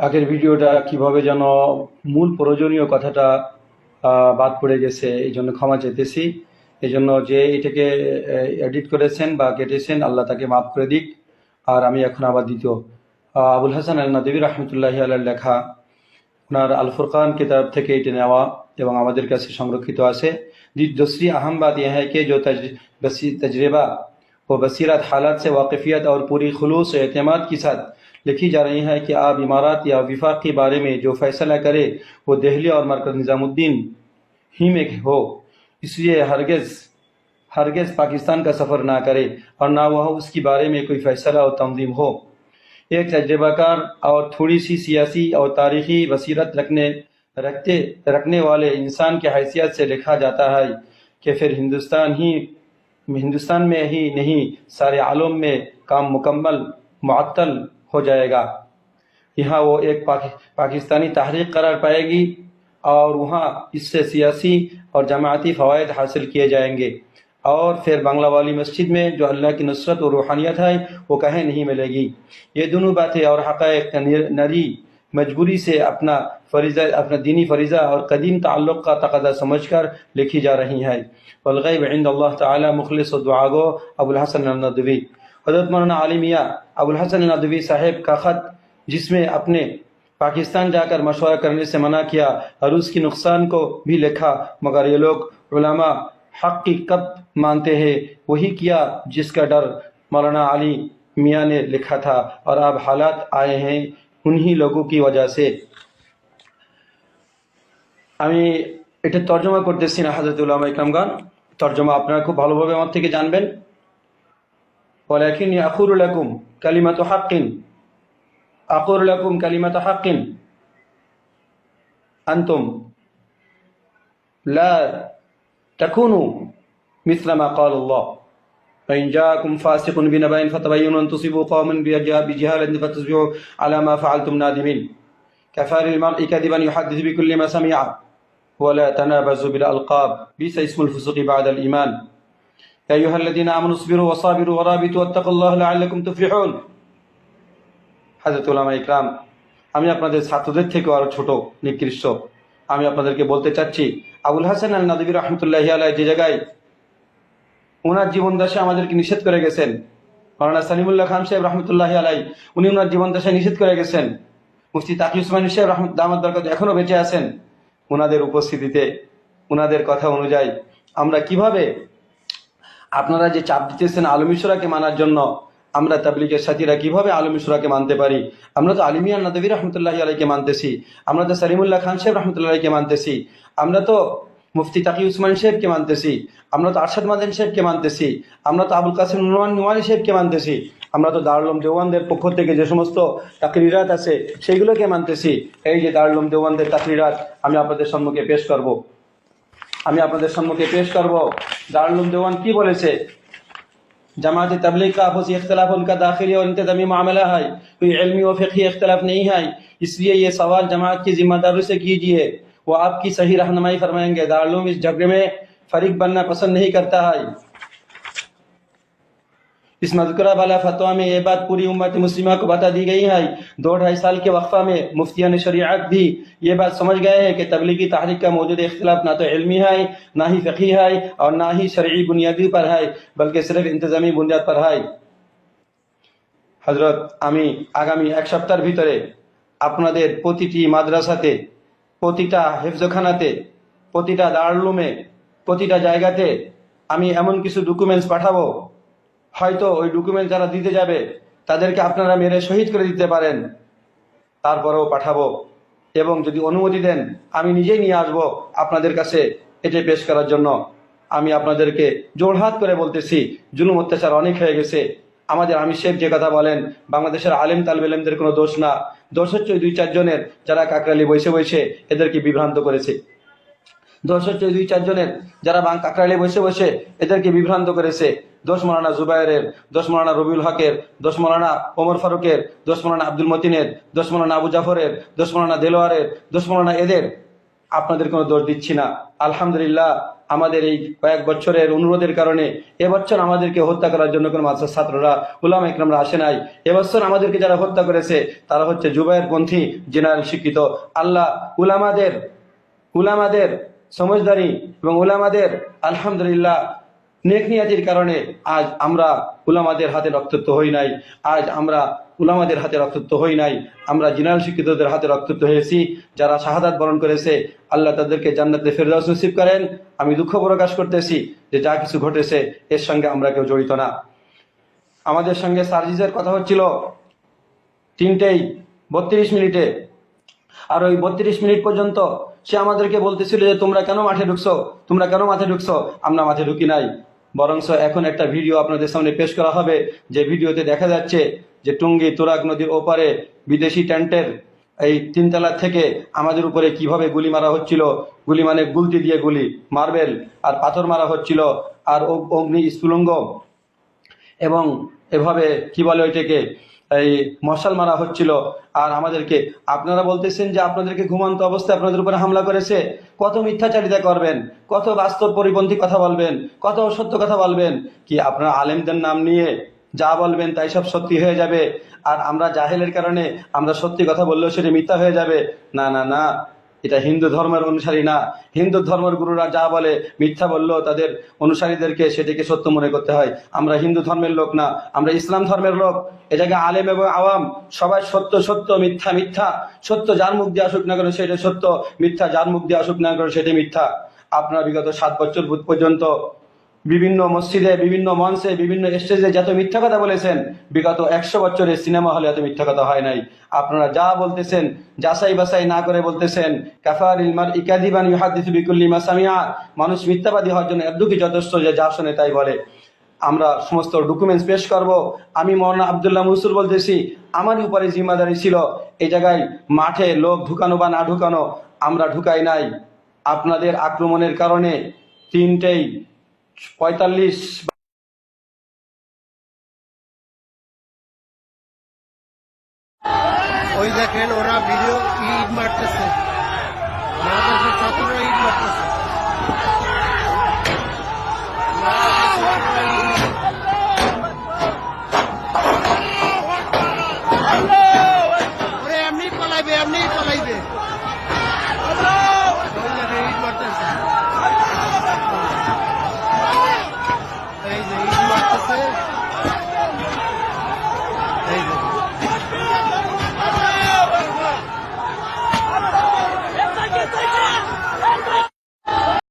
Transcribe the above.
আগের ভিডিওটা কিভাবে যেন মূল প্রয়োজনীয় কথাটা আহ, বাদ পড়ে গেছে এই জন্য ক্ষমা চাইতেছি এই জন্য যে এটাকে এডিট করেছেন বা কেটেছেন আল্লাহ তাকে মাফ করে দিক আর আমি এখন আবার দ্বিতীয় আহ, আবুল হাসান আল নদী রহমতুল্লাহ আল্লাহ লেখা ওনার আল ফুরকান किताब থেকে এটি নেওয়া এবং আমাদের কাছে সংরক্ষিত আছে दी- दूसरी अहम बात यह है कि जो तज, बसी, तजर्बा व बसीरत हालात से वाकफियत और पूरी खलूस और अहतमाद के साथ لکھی جا رہی ہے کہ آپ امارات یا وفاق کے بارے میں جو فیصلہ کرے وہ دہلی اور مرکز نظام الدین ہی میں ہو۔ اس لیے ہرگز ہرگز پاکستان کا سفر نہ کرے اور نہ وہ اس کے بارے میں کوئی فیصلہ اور تنظیم ہو۔ ایک تجربہ کار اور تھوڑی سی سیاسی اور تاریخی بصیرت رکھنے، رکھتے، رکھنے والے انسان کی حیثیت سے لکھا جاتا ہے کہ پھر ہندوستان ہی، ہندوستان میں ہی نہیں، سارے عالم میں کام مکمل، معطل ہو جائے گا۔ یہاں وہ ایک پاکستانی تحریک قرار پائے گی اور وہاں اس سے سیاسی اور جماعتی فوائد حاصل کیے جائیں گے۔ اور پھر بنگلہ والی مسجد میں جو اللہ کی نصرت اور روحانیت ہے، وہ کہیں نہیں ملے گی۔ یہ دونوں باتیں اور حقائق نری مجبوری سے اپنا فریضہ، اپنا دینی فریضہ اور قدیم تعلق کا تقاضا سمجھ کر لکھی جا رہی ہیں۔ بلغیب عند اللہ تعالی مخلص و دعاگو ابو الحسن الندوی۔ حضرت مولانا عالمیہ ابوالحسن ندوی صاحب کا خط، جس میں اپنے پاکستان جا کر مشورہ کرنے سے منع کیا اور اس کی نقصان کو بھی لکھا، مگر یہ لوگ علماء حق کی کب مانتے ہیں؟ وہی کیا جس کا ڈر مولانا علی میاں نے لکھا تھا۔ اور اب حالات آئے ہیں انہی لوگوں کی وجہ سے۔ আমি এটা তর্জমা করতেছি না، হাজরত উল্লামা ইকরামগান তর্জমা আপনারা খুব ভালোভাবে আমার থেকে جانبین ولكن أقول لكم كلمة حق. أقول لكم كلمة حق. أنتم لا تكونوا مثل ما قال الله. فإن جاءكم فاسق بنبأ فتبينوا أن تصيبوا قوما بجها- بجهالة فتصبحوا على ما فعلتم نادمين. كفى للمرء كذبا يحدث بكل ما سمع. ولا تنابزوا بالألقاب. بئس اسم الفسوق بعد الإيمان. يا أيها الذين آمنوا اصبروا وصابروا ورابطوا واتقوا الله لعلكم تفلحون হাজরত উলামা ইকরাম আমি আপনাদের ছাত্রদের থেকেও আরো ছোট নিকৃষ্ট আমি আপনাদেরকে বলতে চাচ্ছি আবুল হাসান আল নাদবী রহমতুল্লাহ আলাই যে জায়গায় ওনার জীবন দশা আমাদেরকে নিষেধ করে গেছেন মৌলানা সালিমুল্লাহ খান সাহেব রহমতুল্লাহ আলাই উনি ওনার জীবন দশায় নিষেধ করে গেছেন মুফতি তাকি উসমানী সাহেব রহমত দামাদ বরকত এখনো বেঁচে আছেন ওনাদের উপস্থিতিতে ওনাদের কথা অনুযায়ী আমরা কিভাবে আপনারা যে চাপ দিতেছেন আলমিসরাকে মানার জন্য, আমরা তাবলিগের সাথীরা কীভাবে আলমিসরাকে মানতে পারি? আমরা তো আলিমিয়া নদী রহমতুল্লাহ আলাইকে মানতেছি, আমরা তো সালিমুল্লাহ খান সাহেব রহমতুল্লাহ আলাইকে মানতেছি, আমরা তো মুফতি তাকি উসমান সাহেবকে মানতেছি, আমরা তো আরশাদ মাদান সাহেবকে মানতেছি, আমরা তো আবুল কাসিম নুরমান নুয়ানি সাহেবকে মানতেছি, আমরা তো দারুলম দেওয়ানদের পক্ষ থেকে যে সমস্ত তাকরিরাত আছে, সেইগুলোকে মানতেছি। এই যে দারুলম দেওয়ানদের তাকরিরাত আমি আপনাদের সম্মুখে পেশ করব। আমি আপনাদের সম্মুখে পেশ করব। দারুল দেওয়ান কি বলেছে? جماعت تبلیغ کا آپسی اختلاف ان کا داخلی اور انتظامی معاملہ ہے کوئی علمی و فقہی اختلاف نہیں ہے اس لیے یہ سوال جماعت کی ذمہ داری سے کیجیے وہ آپ کی صحیح رہنمائی فرمائیں گے। دارالعلوم اس جھگڑے میں فریق بننا پسند نہیں کرتا ہے इस मजकरा वाला फतवा में ये बात पूरी उम्मत मुस्लिमा को बता दी गई है दो ढाई साल के वक्फा में मुफ्तियान शरीयत भी ये बात समझ गए हैं कि तबलीगी तहरीक का मौजूद इख्तलाफ ना तो इल्मी है ना ही फ़िकी है और ना ही शरई बुनियादी पर है बल्कि सिर्फ इंतजामी बुनियाद पर है হজরত আমি আগামী এক সপ্তাহের ভিতরে আপনাদের প্রতিটি মাদ্রাসাতে প্রতিটা হেফজখানাতে প্রতিটা দারুলুমে প্রতিটা জায়গাতে আমি এমন কিছু ডকুমেন্টস পাঠাবো হয়তো ওই ডকুমেন্ট যারা দিতে যাবে, তাদেরকে আপনারা মেরে শহীদ করে দিতে পারেন। তারপরেও পাঠাবো। এবং যদি অনুমতি দেন, আমি নিজেই নিয়ে আসব আপনাদের কাছে এটি পেশ করার জন্য। আমি আপনাদেরকে জোড়হাত করে বলতেছি, জুলুম অত্যাচার অনেক হয়ে গেছে। আমাদের আমি শেখ যে কথা বলেন, বাংলাদেশের আলেম তালবেলেমদের কোনো দোষ না। দোষ হচ্ছে দুই চারজনের যারা কাকরালি বসে বসে এদেরকে বিভ্রান্ত করেছে। দোষ হচ্ছে দুই চারজনের যারা বাং কাকরালি বসে বসে এদেরকে বিভ্রান্ত করেছে। দোষ মৌলানা জুবাইরের দোষ মৌলানা রবিউল হকের দোষ মৌলানা ওমর ফারুকের দোষ মৌলানা আব্দুল মতিনের দোষ মৌলানা আবু জাফরের দোষ মৌলানা দেলোয়ারের দোষ মৌলানা এদের। আপনাদের কোনো দোষ দিচ্ছি না। আলহামদুলিল্লাহ, আমাদের এই কয়েক বছরের অনুরোধের কারণে এবছর আমাদেরকে হত্যা করার জন্য কোনো মাদ্রাসার ছাত্ররা, উলাম ইকরামরা আসে নাই। এবছর আমাদেরকে যারা হত্যা করেছে, তারা হচ্ছে জুবাইর পন্থী, জেনারেল শিক্ষিত। আল্লাহ উলামাদের উলামাদের সমজদারি এবং উলামাদের আলহামদুলিল্লাহ নেকনিয়াতির কারণে আজ আমরা উলামাদের হাতে রক্তাক্ত হই নাই। আজ আমরা উলামাদের হাতে রক্তত্ব হই নাই। আমরা জেনারেল শিক্ষিতদের হাতে রক্তত্ব হয়েছি। যারা শাহাদাত বরণ করেছে, আল্লাহ তাদেরকে জান্নাতে ফেরদাউস নসিব করেন। আমি দুঃখ প্রকাশ করতেছি যে যা কিছু ঘটেছে, এর সঙ্গে আমরা কেউ জড়িত না। আমাদের সঙ্গে সার্জিসের কথা হচ্ছিল তিনটেই, বত্রিশ মিনিটে। আর ওই বত্রিশ মিনিট পর্যন্ত সে আমাদেরকে বলতেছিল যে, তোমরা কেন মাঠে ঢুকছো? তোমরা কেন মাঠে ঢুকছো? আমরা মাঠে ঢুকি নাই। বরংস এখন একটা ভিডিও আপনাদের সামনে পেশ করা হবে, যে ভিডিওতে দেখা যাচ্ছে যে টুঙ্গি তুরাগ নদীর ওপারে বিদেশি ট্যান্টের এই তিনতলা থেকে আমাদের উপরে কীভাবে গুলি মারা হচ্ছিল, গুলি মানে গুলতি দিয়ে গুলি, মার্বেল আর পাথর মারা হচ্ছিল, আর অগ- অগ্নি স্ফুলঙ্গ এবং এভাবে কি বলে ওইটাকে? এই মশাল মারা হচ্ছিল। আর আমাদেরকে, আপনারা বলতেছেন যে আপনাদেরকে ঘুমান্ত অবস্থায় আপনাদের উপরে হামলা করেছে। কত মিথ্যাচারিতা করবেন, কত বাস্তব পরিপন্থী কথা বলবেন, কত সত্য কথা বলবেন। কি আপনারা আলেমদের নাম নিয়ে যা বলবেন তাই সব সত্যি হয়ে যাবে? আর আমরা জাহেলের কারণে আমরা সত্যি কথা বললেও সেটা মিথ্যা হয়ে যাবে? না না না। এটা হিন্দু ধর্মের অনুসারী না। হিন্দু ধর্মের গুরুরা যা বলে, মিথ্যা বলল তাদের অনুসারীদেরকে সেটিকে সত্য মনে করতে হয়। আমরা হিন্দু ধর্মের লোক না, আমরা ইসলাম ধর্মের লোক। এটাকে আলেম এবং আওয়াম, সবাই সত্য সত্য, মিথ্যা মিথ্যা। সত্য যার মুখ দিয়ে আসুক না কেন সেটা সত্য, মিথ্যা যার মুখ দিয়ে আসুক না করে সেটা মিথ্যা। আপনারা বিগত সাত বছর পর্যন্ত বিভিন্ন মসজিদে, বিভিন্ন মঞ্চে, বিভিন্ন স্টেজে যত মিথ্যা কথা বলেছেন, বিগত একশো বছরের সিনেমা হলে এত মিথ্যা কথা হয় নাই। আপনারা যা বলতেছেন, যাচাই বাছাই না করে বলতেছেন কাফার ইলমার ইকাদিবান ইহাদিস বিকুল্লি মাসামিয়া মানুষ মিথ্যাবাদী হওয়ার জন্য এদ্দুকি যথেষ্ট যে যা শোনে তাই বলে। আমরা সমস্ত ডকুমেন্টস পেশ করব। আমি মৌলানা আবদুল্লাহ মনসুর বলতেছি, আমার উপরে জিম্মাদারি ছিল, এই জায়গায় মাঠে লোক ঢুকানো বা না ঢুকানো, আমরা ঢুকাই নাই। আপনাদের আক্রমণের কারণে তিনটেই পঁয়তাল্লিশ ওই দেখেন ওরা ভিডিও ইট মারতেছে ছাত্ররা ইট মারতেছে।